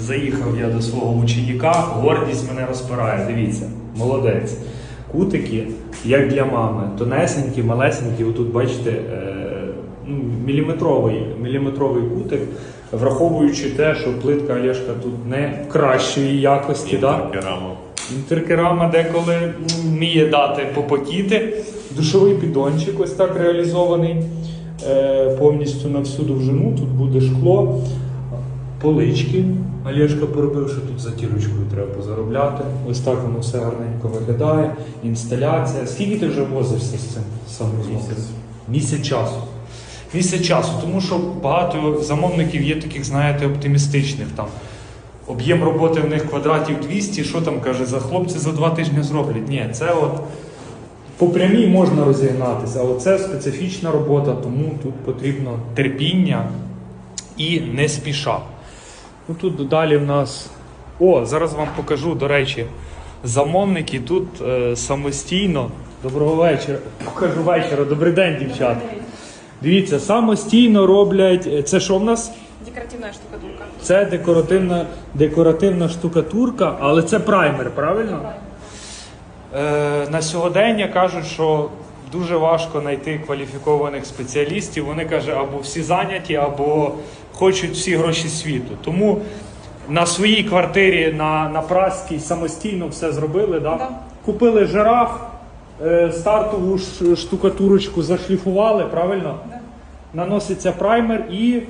Заїхав я до свого ученика, гордість мене розпирає. Дивіться, молодець. Кутики, як для мами, тонесенькі, малесенькі. Отут бачите, е, ну, міліметровий, міліметровий кутик, враховуючи те, що плитка Олешка тут не кращої якості. Да? Інтеркерама. Інтеркерама деколи вміє дати попотіти. Душовий піддончик ось так реалізований е, повністю на всю довжину. Тут буде шкло, полички. Олешка поробив, що тут затірочкою треба позаробляти. Ось так воно все гарненько виглядає. Інсталяція. Скільки ти вже возишся з цим? Місяць. Місяць часу. Місяць часу, тому що багато замовників є таких, знаєте, оптимістичних там. Об'єм роботи в них квадратів 200, що там каже, за хлопці за два тижні зроблять. Ні, це от по прямій можна розігнатися, але це специфічна робота, тому тут потрібно терпіння і не спіша. Ну тут далі в нас. О, зараз вам покажу, до речі, замовники тут е, самостійно. Доброго вечора. Покажу вечора. Добрий день, дівчата. Дивіться, самостійно роблять. е, Це що в нас? Декоративная штукатурка. Це декоративна, декоративна штукатурка, але це праймер, правильно? Е, на сьогодення кажуть, що дуже важко знайти кваліфікованих спеціалістів. Вони кажуть, або всі зайняті, або хочуть всі гроші світу. Тому на своїй квартирі на, на Праській самостійно все зробили. Да? Да. Купили жираф, е, стартову штукатурочку зашліфували, правильно? Да. Наноситься праймер і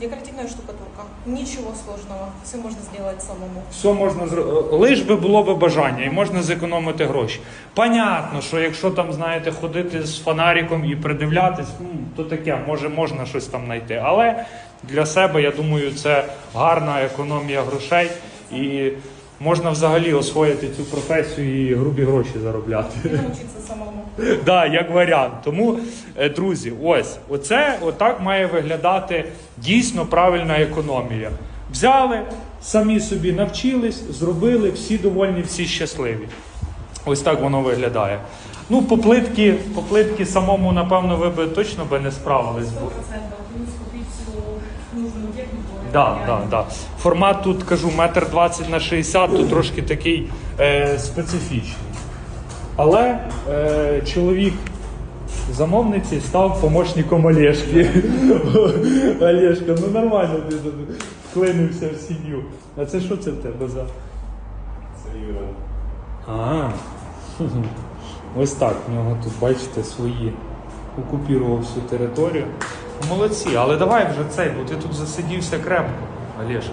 Декоративная штукатурка. Ничего сложного. Все можно сделать самому. Все можна зробити. Лиш би було би бажання, і можна зекономити гроші. Понятно, що якщо там, знаєте, ходити з фонариком і придивлятись, то таке, може можна щось там знайти. Але для себе. Я думаю, це гарна економія грошей і можна взагалі освоїти цю професію і грубі гроші заробляти. І навчитися самому. Так, як варіант. Тому, е, друзі, ось оце отак має виглядати дійсно правильна економія. Взяли, самі собі навчились, зробили, всі довольні, всі щасливі. Ось так воно виглядає. Ну, по плитки, по плитки самому, напевно, ви би точно би не справились. 100%. Да, да, да. Формат тут кажу метр двадцять на 60, тут трошки такий е, специфічний. Але е, чоловік замовниці став помічником Олешки. Олешка, ну нормально ти вклинився в сім'ю. А це що це в тебе за? Це Юра. А, ось так. В нього тут, бачите, свої окупірував всю територію. Молодці, але давай вже цей, бо ти тут засидівся крепко, Олєшка.